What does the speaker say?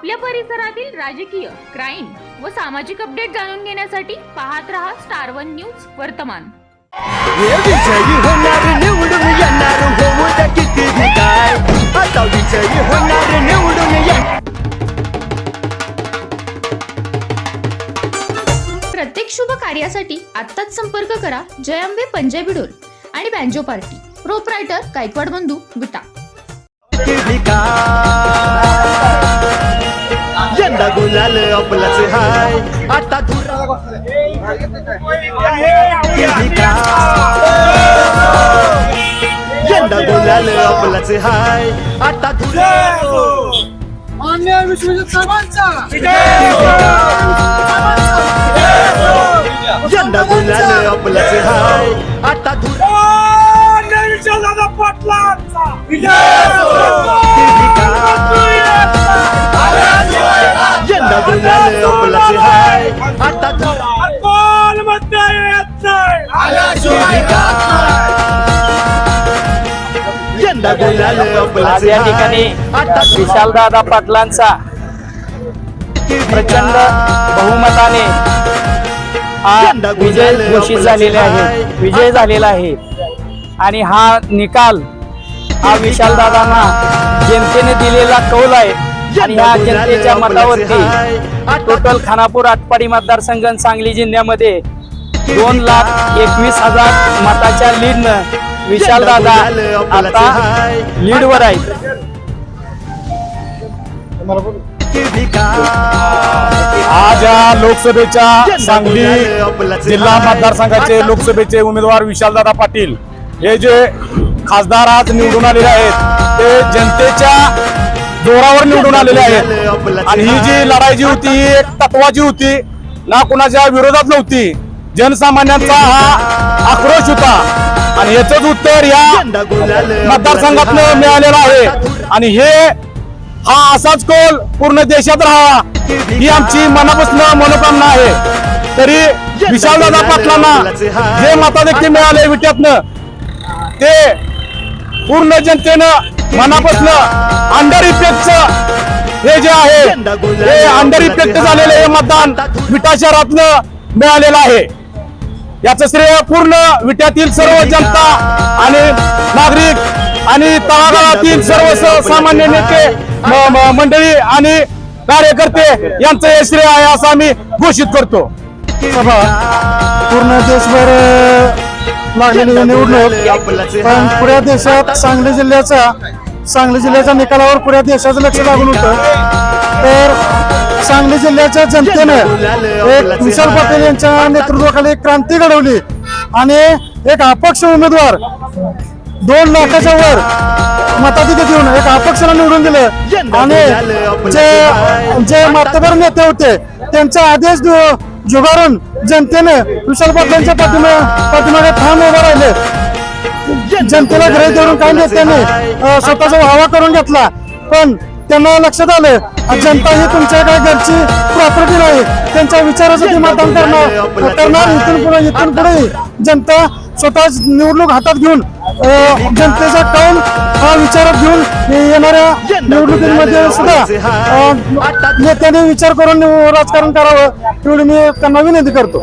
आपल्या परिसरातील राजकीय क्राईम व सामाजिक अपडेट जाणून घेण्यासाठी पाहत रहा स्टार वन न्यूज वर्तमान. विजयी होणार निवडून येणार होऊ द्या कितीही काय आता विजयी होणार निवडून येणार. प्रत्येक शुभ कार्यासाठी आत्ताच संपर्क करा जयंबे पंजाबी डोल आणि बँजो पार्टी. प्रोपरायटर गायकवाड बंधू विटा हाय आता धुरा यंदा गुलाल आपलाच हाय. आता धुरा मान्य विश्वजित साहेबांचा यंदा गुलाल आपलाच हाय. आता धुरा मान्य विश्वदादा पाटलांचा आज या ठिकाणी विशालदादा पाटलांचा प्रचंड बहुमताने हा विजय घोषित झालेला आहे. विजय झालेला आहे. आणि हा निकाल हा विशालदादांना जनतेने दिलेला कौल आहे. ह्या जनतेच्या मतावरती टोटल खानापूर आटपाडी मतदारसंघ सांगली जिल्ह्यामध्ये दोन लाख एकवीस हजार मताच्या लीडनं विशालदादा आता लीडवर आहेत. आज या लोकसभेच्या सांगली जिल्हा मतदारसंघाचे लोकसभेचे उमेदवार विशालदादा पाटील हे जे खासदार आज निवडून आलेले आहेत ते जनतेच्या जोरावर निवडून आलेले आहेत. आणि ही जी लढाई जी होती ही एक तत्वाची होती ना कुणाच्या विरोधात नव्हती. जनसामान्यांचा हा आक्रोश होता. आणि याचंच उत्तर या मतदारसंघातनं मिळालेलं आहे. आणि हे हा असाच कोल पूर्ण देशात राहावा ही आमची मनापासून मनोकामना आहे. तरी विशालदादा पाटलांना जे मताधिक्य मिळाले विट्यातनं ते पूर्ण जनतेनं मनापासून अंडर इफेक्ट हे जे आहे हे अंडर इफेक्ट झालेलं हे मतदान विटा शहरातनं मिळालेलं आहे. याचं श्रेय पूर्ण विट्यातील सर्व जनता आणि नागरिक आणि तळागाळातील सर्व सामान्य नेते मंडळी आणि कार्यकर्ते यांचं हे श्रेय आहे असं आम्ही घोषित करतो. पूर्ण देशभर लागलेली निवडणूक. पण पुऱ्या देशात सांगली जिल्ह्याचा सांगली जिल्ह्याच्या निकालावर पुऱ्या देशाचं लक्ष लागून होतं. तर सांगली जिल्ह्याच्या जनतेनं एक विशाल पाटील यांच्या नेतृत्वाखाली एक क्रांती घडवली. आणि एक अपक्ष उमेदवार दोन लाखाच्या वर मताधिक देऊन एक अपक्षाला निवडून दिलं. आणि जे जे मातबर नेते होते त्यांचा आदेश जुगारून जनतेने विशाल पाटलांच्या पाठीमा पाठीमागे ठाम उभे राहिले. जनतेला घरे देऊन काही नेत्याने स्वतःचा व्हावा करून घेतला. पण त्यांना लक्षात आलं जनता ही तुमच्या काय घरची प्रॉपर्टी नाही. त्यांच्या विचारासाठी मतदान करणार करणार इथून पुढे इथून पुढे. जनता स्वतः निवडणूक हातात घेऊन जनतेचा कौल हा विचारात घेऊन येणाऱ्या निवडणुकीमध्ये सुद्धा नेत्याने विचार करून राजकारण करावं एवढी मी त्यांना विनंती करतो.